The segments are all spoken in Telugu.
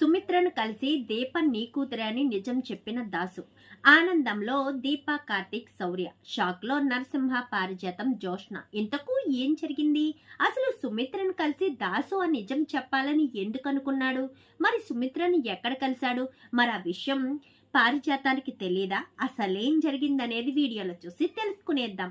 సుమిత్రను కలిసి దీప నీ కూతురే అని నిజం చెప్పిన దాసు. ఆనందంలో దీప కార్తీక్ శౌర్య. షాక్లో నరసింహ పారిజాతం జోష్ణ ఇంతకు ఏం జరిగింది? అసలు సుమిత్రను కలిసి దాసు ఆ నిజం చెప్పాలని ఎందుకు అనుకున్నాడు? మరి సుమిత్రను ఎక్కడ కలిశాడు? మరి ఆ విషయం పారిజాతానికి తెలియదా అసలేం జరిగిందనేది వీడియోలో చూసి తెలుసుకునేద్దాం.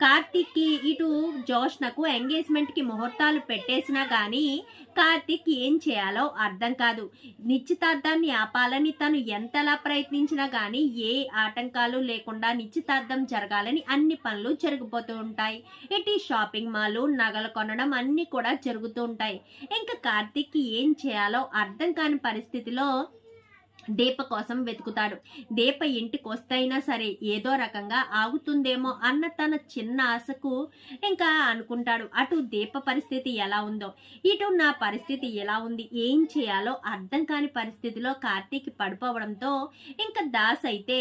కార్తీక్కి ఇటు జోష్నకు ఎంగేజ్మెంట్కి ముహూర్తాలు పెట్టేసినా కానీ కార్తీక్ ఏం చేయాలో అర్థం కాదు. నిశ్చితార్థాన్ని ఆపాలని తను ఎంతలా ప్రయత్నించినా కానీ ఏ ఆటంకాలు లేకుండా నిశ్చితార్థం జరగాలని అన్ని పనులు జరిగిపోతూ ఉంటాయి. ఇటు షాపింగ్ మాల్ నగలు కొనడం అన్ని కూడా జరుగుతూ ఉంటాయి. ఇంకా కార్తీక్ ఏం చేయాలో అర్థం కాని పరిస్థితిలో దీప కోసం వెతుకుతాడు. దీప ఇంటికి వస్తైనా సరే ఏదో రకంగా ఆగుతుందేమో అన్న తన చిన్న ఆశకు ఇంకా అనుకుంటాడు. అటు దీప పరిస్థితి ఎలా ఉందో ఇటు నా పరిస్థితి ఎలా ఉంది ఏం చేయాలో అర్థం కాని పరిస్థితిలో కార్తీక్ పడిపోవడంతో ఇంకా దాస్ అయితే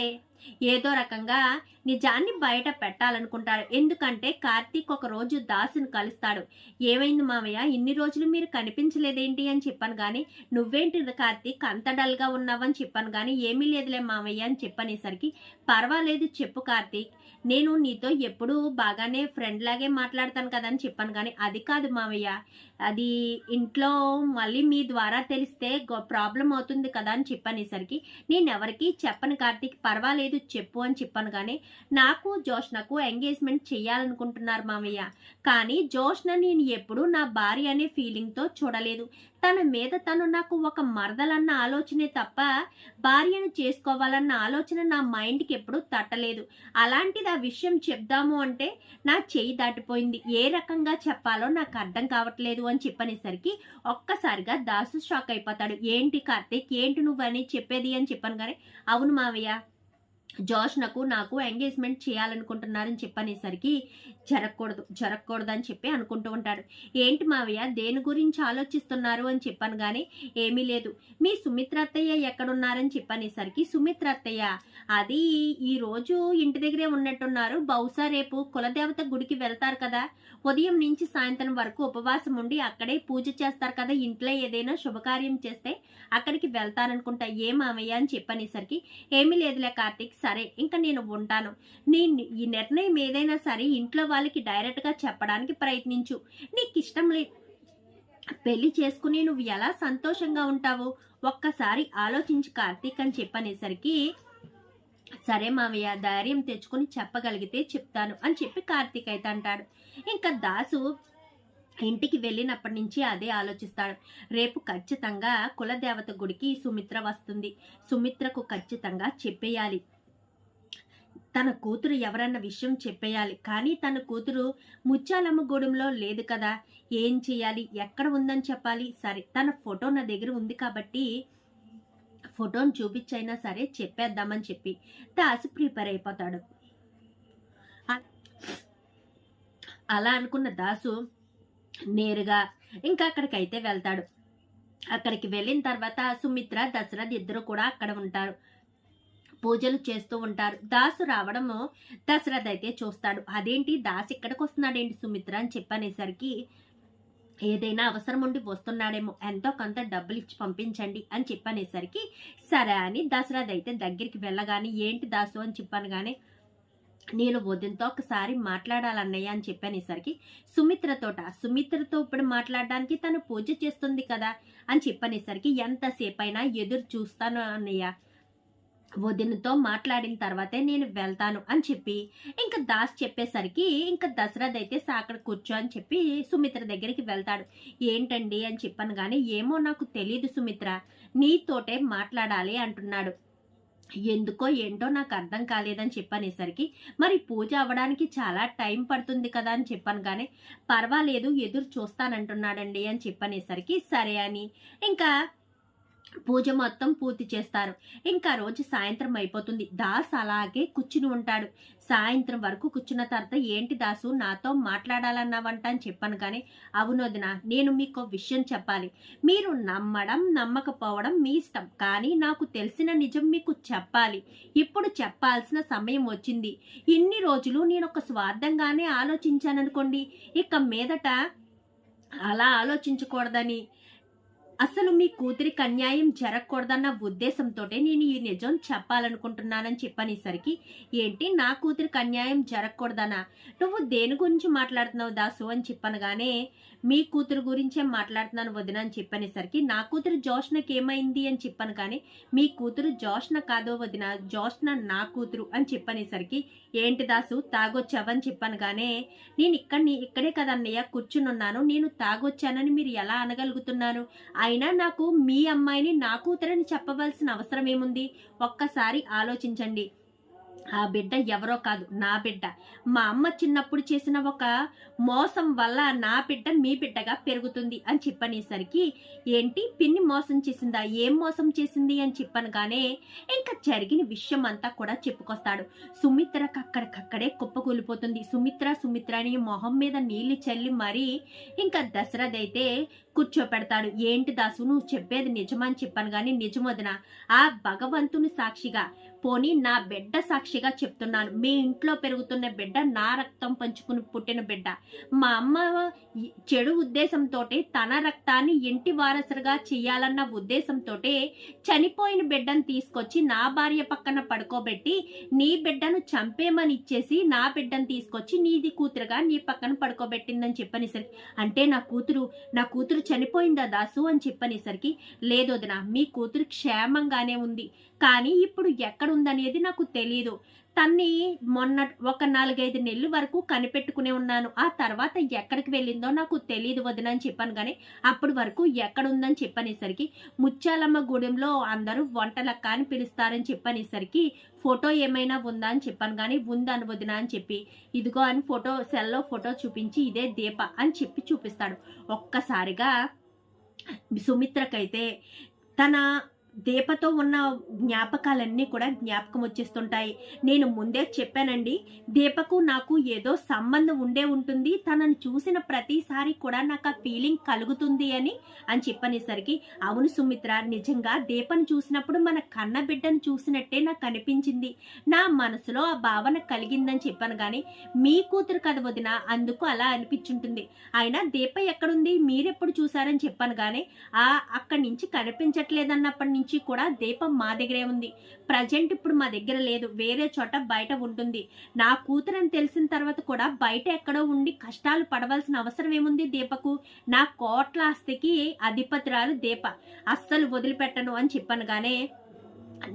ఏదో రకంగా నిజాన్ని బయట పెట్టాలనుకుంటాడు. ఎందుకంటే కార్తీక్ ఒక రోజు దాసుని కలుస్తాడు. ఏమైంది మామయ్య ఇన్ని రోజులు మీరు కనిపించలేదేంటి అని చెప్పాను కానీ నువ్వేంటి కార్తీక్? అంత డల్గా ఉన్నావని చెప్పాను కానీ ఏమీ లేదులే మామయ్య అని చెప్పనేసరికి పర్వాలేదు చెప్పు కార్తీక్. నేను నీతో ఎప్పుడూ బాగానే ఫ్రెండ్ లాగే మాట్లాడతాను కదా అని చెప్పాను కానీ అది కాదు మామయ్య అది ఇంట్లో మళ్ళీ మీ ద్వారా తెలిస్తే ప్రాబ్లం అవుతుంది కదా అని చెప్పనేసరికి నేను ఎవరికి చెప్పను కార్తీక్ పర్వాలేదు చెప్పు అని చెప్పాను కానీ నాకు జోష్నకు ఎంగేజ్మెంట్ చేయాలనుకుంటున్నారు మామయ్య. కానీ జోష్న నేను ఎప్పుడూ నా భార్య అనే ఫీలింగ్తో చూడలేదు. తన మీద తను నాకు ఒక మరదలన్న ఆలోచనే తప్ప భార్యను చేసుకోవాలన్న ఆలోచన నా మైండ్కి ఎప్పుడూ తట్టలేదు. అలాంటిది ఆ విషయం చెప్దాము అంటే నా చెయ్యి దాటిపోయింది. ఏ రకంగా చెప్పాలో నాకు అర్థం కావట్లేదు అని చెప్పనేసరికి ఒక్కసారిగా దాసు షాక్ అయిపోతాడు. ఏంటి కార్తీక్? ఏంటి నువ్వని చెప్పేది అని చెప్పాను కానీ అవును మావయ్య జోష్నకు నాకు ఎంగేజ్మెంట్ చేయాలనుకుంటున్నారని చెప్పనేసరికి జరగకూడదు జరగకూడదు అని చెప్పి అనుకుంటూ ఉంటాడు. ఏంటి మావయ్య దేని గురించి ఆలోచిస్తున్నారు అని చెప్పాను కానీ ఏమీ లేదు. మీ సుమిత్ర అత్తయ్య ఎక్కడున్నారని చెప్పనేసరికి సుమిత్ర అత్తయ్య అది ఈ రోజు ఇంటి దగ్గరే ఉన్నట్టున్నారు. బహుశా రేపు కులదేవత గుడికి వెళ్తారు కదా. ఉదయం నుంచి సాయంత్రం వరకు ఉపవాసం ఉండి అక్కడే పూజ చేస్తారు కదా. ఇంట్లో ఏదైనా శుభకార్యం చేస్తే అక్కడికి వెళ్తారనుకుంటా. ఏ మామయ్య అని చెప్పనేసరికి ఏమీ లేదులే కార్తీక్ సరే ఇంకా నేను ఉంటాను. నీ ఈ నిర్ణయం ఏదైనా సరే ఇంట్లో వాళ్ళకి డైరెక్ట్గా చెప్పడానికి ప్రయత్నించు. నీకు ఇష్టం లే పెళ్ళి చేసుకుని నువ్వు ఎలా సంతోషంగా ఉంటావు ఒక్కసారి ఆలోచించి కార్తీక్ అని చెప్పనేసరికి సరే మావయ్య ధైర్యం తెచ్చుకుని చెప్పగలిగితే చెప్తాను అని చెప్పి కార్తీక్ అయితే అంటాడు. ఇంకా దాసు ఇంటికి వెళ్ళినప్పటి నుంచి అదే ఆలోచిస్తాడు. రేపు ఖచ్చితంగా కులదేవత గుడికి సుమిత్ర వస్తుంది. సుమిత్రకు ఖచ్చితంగా చెప్పేయాలి. తన కూతురు ఎవరన్న విషయం చెప్పేయాలి. కానీ తన కూతురు ముత్యాలమ్మ గూడెంలో లేదు కదా. ఏం చేయాలి ఎక్కడ ఉందని చెప్పాలి? సరే తన ఫోటో నా దగ్గర ఉంది కాబట్టి ఫోటోని చూపించైనా సరే చెప్పేద్దామని చెప్పి దాసు ప్రిపేర్ అయిపోతాడు. అలా అనుకున్న దాసు నేరుగా ఇంకా అక్కడికైతే వెళ్తాడు. అక్కడికి వెళ్ళిన తర్వాత సుమిత్ర దశరథ్ ఇద్దరు కూడా అక్కడ ఉంటారు. పూజలు చేస్తూ ఉంటారు. దాసు రావడము దశరథ్ అయితే చూస్తాడు. అదేంటి? దాసు ఇక్కడికి వస్తున్నాడేంటి సుమిత్ర అని చెప్పనేసరికి ఏదైనా అవసరం ఉండి వస్తున్నాడేమో ఎంతో కొంత డబ్బులు ఇచ్చి పంపించండి అని చెప్పనేసరికి సరే అని దశరథ్ అయితే దగ్గరికి వెళ్ళగానే ఏంటి దాసు అని చెప్పాను కానీ నేను వదినతో ఒకసారి మాట్లాడాలన్నయ్య అని చెప్పనేసరికి సుమిత్రతోట సుమిత్రతో ఇప్పుడు మాట్లాడడానికి తను పూజ చేస్తుంది కదా అని చెప్పనేసరికి ఎంతసేపైనా ఎదురు చూస్తాను అన్నయ్య. వదినతో మాట్లాడిన తర్వాతే నేను వెళ్తాను అని చెప్పి ఇంకా దాస్ చెప్పేసరికి ఇంకా దశరథ్ అయితే అక్కడ కూర్చో అని చెప్పి సుమిత్ర దగ్గరికి వెళ్తాడు. ఏంటండి అని చెప్పాను కానీ ఏమో నాకు తెలియదు సుమిత్ర నీతోటే మాట్లాడాలి అంటున్నాడు. ఎందుకో ఏంటో నాకు అర్థం కాలేదని చెప్పనేసరికి మరి పూజ అవ్వడానికి చాలా టైం పడుతుంది కదా అని చెప్పాను కానీ పర్వాలేదు ఎదురు చూస్తానంటున్నాడండి అని చెప్పనేసరికి సరే అని ఇంకా పూజ మొత్తం పూర్తి చేస్తారు. ఇంకా రోజు సాయంత్రం అయిపోతుంది. దాస్ అలాగే కూర్చుని ఉంటాడు. సాయంత్రం వరకు కూర్చున్న తర్వాత ఏంటి దాసు నాతో మాట్లాడాలన్నావంట అని చెప్పాను కానీ అవును వదిన నేను మీకు ఒక విషయం చెప్పాలి. మీరు నమ్మడం నమ్మకపోవడం మీ ఇష్టం కానీ నాకు తెలిసిన నిజం మీకు చెప్పాలి. ఇప్పుడు చెప్పాల్సిన సమయం వచ్చింది. ఇన్ని రోజులు నేను ఒక స్వార్థంగానే ఆలోచించాననుకోండి ఇక మీదట అలా ఆలోచించకూడదని. అసలు మీ కూతురికి అన్యాయం జరగకూడదన్న ఉద్దేశంతో నేను ఈ నిజం చెప్పాలనుకుంటున్నానని చెప్పనేసరికి ఏంటి నా కూతురికి అన్యాయం జరగకూడదనా? నువ్వు దేని గురించి మాట్లాడుతున్నావు దాసు? అని చెప్పనగానే మీ కూతురు గురించే మాట్లాడుతున్నాను వదిన అని చెప్పనేసరికి నా కూతురు జోష్నకి ఏమైంది? అని చెప్పాను కానీ మీ కూతురు జోష్న కాదో వదిన జోష్న నా కూతురు అని చెప్పనేసరికి ఏంటి దాసు తాగొచ్చావని చెప్పాను గానే నేను ఇక్కడ ఇక్కడే కదన్నయ్య కూర్చుని ఉన్నాను నేను తాగొచ్చానని మీరు ఎలా అనగలుగుతున్నాను అయినా నాకు మీ అమ్మాయిని నా కూతురని చెప్పవలసిన అవసరం ఏముంది? ఒక్కసారి ఆలోచించండి. ఆ బిడ్డ ఎవరో కాదు నా బిడ్డ. మా అమ్మ చిన్నప్పుడు చేసిన ఒక మోసం వల్ల నా బిడ్డ మీ బిడ్డగా పెరుగుతుంది అని చెప్పనేసరికి ఏంటి పిన్ని మోసం చేసిందా? ఏం మోసం చేసింది అని చెప్పనగానే ఇంకా జరిగిన విషయం అంతా కూడా చెప్పుకొస్తాడు. సుమిత్రకు అక్కడికక్కడే కుప్పకూలిపోతుంది. సుమిత్ర సుమిత్ర అని మొహం మీద నీళ్ళు చల్లి మరీ ఇంకా దశరథ్ అయితే కూర్చోపెడతాడు. ఏంటి దాసు నువ్వు చెప్పేది నిజమని చెప్పాను కానీ నిజమొదిన ఆ భగవంతుని సాక్షిగా పోని నా బిడ్డ సాక్షిగా చెప్తున్నాను. మీ ఇంట్లో పెరుగుతున్న బిడ్డ నా రక్తం పంచుకుని పుట్టిన బిడ్డ. మా అమ్మ చెడు ఉద్దేశంతో తన రక్తాన్ని ఇంటి వారసుగా చేయాలన్న ఉద్దేశంతో చనిపోయిన బిడ్డను తీసుకొచ్చి నా భార్య పక్కన పడుకోబెట్టి నీ బిడ్డను చంపేమని ఇచ్చేసి నా బిడ్డను తీసుకొచ్చి నీది కూతురుగా నీ పక్కన పడుకోబెట్టిందని చెప్పనేసరికి అంటే నా కూతురు నా కూతురు చనిపోయిందా దాసు అని చెప్పనేసరికి లేదు వదిన మీ కూతురు క్షేమంగానే ఉంది. కానీ ఇప్పుడు ఎక్కడుందనేది నాకు తెలియదు తన్ని మొన్న ఒక నాలుగైదు నెలలు వరకు కనిపెట్టుకునే ఉన్నాను. ఆ తర్వాత ఎక్కడికి వెళ్ళిందో నాకు తెలియదు వదిన అని చెప్పాను కానీ అప్పటి వరకు ఎక్కడుందని చెప్పనేసరికి ముత్యాలమ్మ గూడెంలో అందరూ వంటలక్క అని పిలుస్తారని చెప్పనేసరికి ఫోటో ఏమైనా ఉందా అని చెప్పాను కానీ ఉందని వదిన అని చెప్పి ఇదిగో అని ఫోటో సెల్లో ఫోటో చూపించి ఇదే దీప అని చెప్పి చూపిస్తాడు. ఒక్కసారిగా సుమిత్రకైతే తన దీపతో ఉన్న జ్ఞాపకాలన్నీ కూడా జ్ఞాపకం వచ్చేస్తుంటాయి. నేను ముందే చెప్పానండి దీపకు నాకు ఏదో సంబంధం ఉండే ఉంటుంది. తనను చూసిన ప్రతిసారి కూడా నాకు ఆ ఫీలింగ్ కలుగుతుంది అని అని చెప్పనేసరికి అవును సుమిత్ర నిజంగా దీపను చూసినప్పుడు మన కన్న బిడ్డను చూసినట్టే నాకు అనిపించింది. నా మనసులో ఆ భావన కలిగిందని చెప్పాను కానీ మీ కూతురు కథ వదిన అందుకు అలా అనిపించుంటుంది. అయినా దీప ఎక్కడుంది? మీరెప్పుడు చూసారని చెప్పాను కానీ ఆ అక్కడి నుంచి కనిపించట్లేదన్నప్పటి నుంచి కూడా దీపం మా దగ్గరే ఉంది. ప్రజెంట్ ఇప్పుడు మా దగ్గర లేదు. వేరే చోట బయట ఉంటుంది. నా కూతురు అని తెలిసిన తర్వాత కూడా బయట ఎక్కడో ఉండి కష్టాలు పడవలసిన అవసరం ఏముంది దీపకు? నా కోట్ల ఆస్తికి అధిపతురాలు దీప. అస్సలు వదిలిపెట్టను అని చెప్పనగానే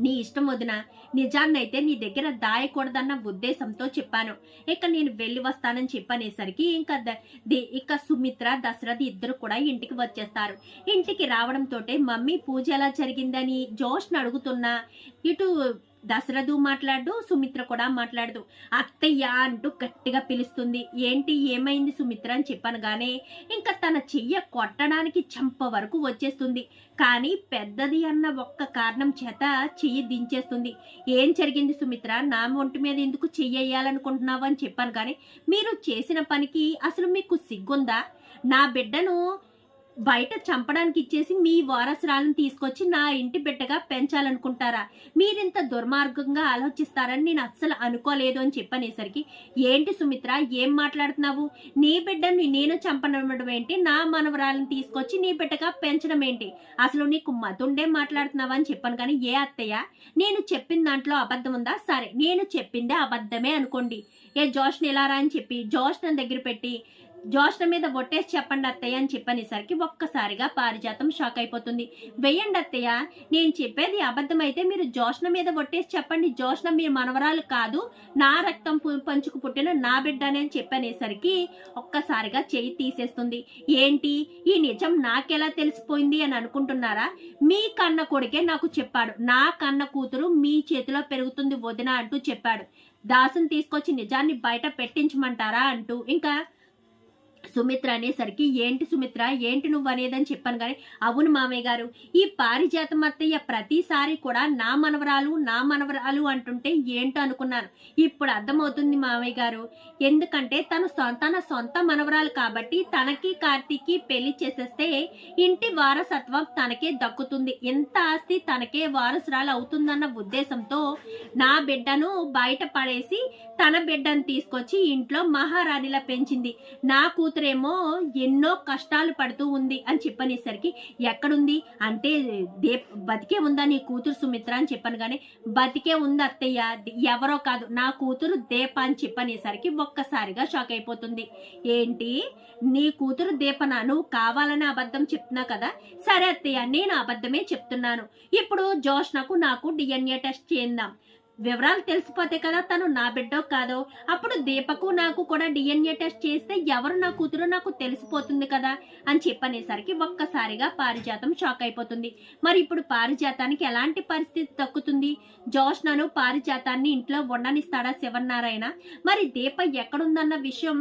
నీ ఇష్టం వదిన నిజాన్నైతే నీ దగ్గర దాయకూడదన్న ఉద్దేశంతో చెప్పాను. ఇక నేను వెళ్ళి వస్తానని చెప్పనేసరికి ఇంకా ద- ఇక సుమిత్ర దశరథ్ ఇద్దరు కూడా ఇంటికి వచ్చేస్తారు. ఇంటికి రావడంతో మమ్మీ పూజ ఎలా జరిగిందని జోష్ని అడుగుతున్నా. ఇటు దశరథు మాట్లాడు సుమిత్ర కూడా మాట్లాడదు. అత్తయ్య అంటూ గట్టిగా పిలుస్తుంది. ఏంటి ఏమైంది సుమిత్ర అని చెప్పనుగానే ఇంకా తన చెయ్య కొట్టడానికి చంప వరకు వచ్చేస్తుంది. కానీ పెద్దది అన్న ఒక్క కారణం చేత చెయ్యి దించేస్తుంది. ఏం జరిగింది సుమిత్ర? నా ఒంటి మీద ఎందుకు చెయ్యాలనుకుంటున్నావు అని చెప్పాను కానీ మీరు చేసిన పనికి అసలు మీకు సిగ్గుందా? నా బిడ్డను బయట చంపడానికి ఇచ్చేసి మీ వారసురాలను తీసుకొచ్చి నా ఇంటి బిడ్డగా పెంచాలనుకుంటారా? మీరింత దుర్మార్గంగా ఆలోచిస్తారని నేను అస్సలు అనుకోలేదు అని చెప్పనేసరికి ఏంటి సుమిత్ర ఏం మాట్లాడుతున్నావు? నీ బిడ్డను నేను చంపనడం ఏంటి? నా మనవరాలను తీసుకొచ్చి నీ బిడ్డగా పెంచడం ఏంటి? అసలు నీకు మతుండే మాట్లాడుతున్నావా అని చెప్పాను కానీ ఏ అత్తయ్య? నేను చెప్పిన దాంట్లో అబద్ధం ఉందా? సరే నేను చెప్పిందే అబద్ధమే అనుకోండి. ఏ జోష్ని ఎలా రా అని చెప్పి జోష్న దగ్గర పెట్టి జోష్ణ మీద ఒట్టేసి చెప్పండి అత్తయ్య అని చెప్పనేసరికి ఒక్కసారిగా పారిజాతం షాక్ అయిపోతుంది. వెయ్యండి అత్తయ్య నేను చెప్పేది అబద్ధమైతే మీరు జోష్ణ మీద ఒట్టేసి చెప్పండి. జోష్ణ మీ మనవరాలు కాదు నా రక్తం పంచుకు పుట్టిన నా బిడ్డనే అని చెప్పనేసరికి ఒక్కసారిగా చేయి తీసేస్తుంది. ఏంటి? ఈ నిజం నాకెలా తెలిసిపోయింది అని అనుకుంటున్నారా? మీ కన్న కొడుకే నాకు చెప్పాడు. నా కన్న కూతురు మీ చేతిలో పెరుగుతుంది వదిన అంటూ చెప్పాడు. దాసుని తీసుకొచ్చి నిజాన్ని బయట పెట్టించమంటారా? అంటూ. ఇంకా సుమిత్ర అనేసరికి ఏంటి సుమిత్ర? ఏంటి నువ్వు అనేదని చెప్పాను కానీ అవును మామయ్య గారు. ఈ పారిజాతం అత్తయ్య ప్రతిసారి కూడా నా మనవరాలు నా మనవరాలు అంటుంటే ఏంటో అనుకున్నాను. ఇప్పుడు అర్థమవుతుంది మామయ్య గారు. ఎందుకంటే తను తన సొంత మనవరాలు కాబట్టి తనకి కార్తీక్కి పెళ్ళి చేసేస్తే ఇంటి వారసత్వం తనకే దక్కుతుంది. ఎంత ఆస్తి తనకే వారసురాలు అవుతుందన్న ఉద్దేశంతో నా బిడ్డను బయట పడేసి తన బిడ్డను తీసుకొచ్చి ఇంట్లో మహారాణిలా పెంచింది. నా కూతురేమో ఎన్నో కష్టాలు పడుతూ ఉంది అని చెప్పనేసరికి ఎక్కడుంది? అంటే దే బతికే ఉందా నీ కూతురు సుమిత్ర? అని చెప్పాను కానీ బతికే ఉంది అత్తయ్య ఎవరో కాదు నా కూతురు దీప అని చెప్పనేసరికి ఒక్కసారిగా షాక్ అయిపోతుంది. ఏంటి? నీ కూతురు దీపనా? నువ్వు కావాలని అబద్ధం చెప్తున్నా కదా? సరే అత్తయ్య నేను అబద్ధమే చెప్తున్నాను. ఇప్పుడు జోష్నకు నాకు డిఎన్ఏ టెస్ట్ చేద్దాం వివరాలు తెలిసిపోతే కదా తను నా బిడ్డో కాదో. అప్పుడు దీపకు నాకు కూడా డిఎన్ఏ టెస్ట్ చేస్తే ఎవరు నా కూతురు నాకు తెలిసిపోతుంది కదా అని చెప్పనేసరికి ఒక్కసారిగా పారిజాతం షాక్ అయిపోతుంది. మరి ఇప్పుడు పారిజాతానికి ఎలాంటి పరిస్థితి తక్కుతుంది జోష్నను పారిజాతాన్ని ఇంట్లో ఉండనిస్తాడా శివన్నారాయణ? మరి దీప ఎక్కడుందన్న విషయం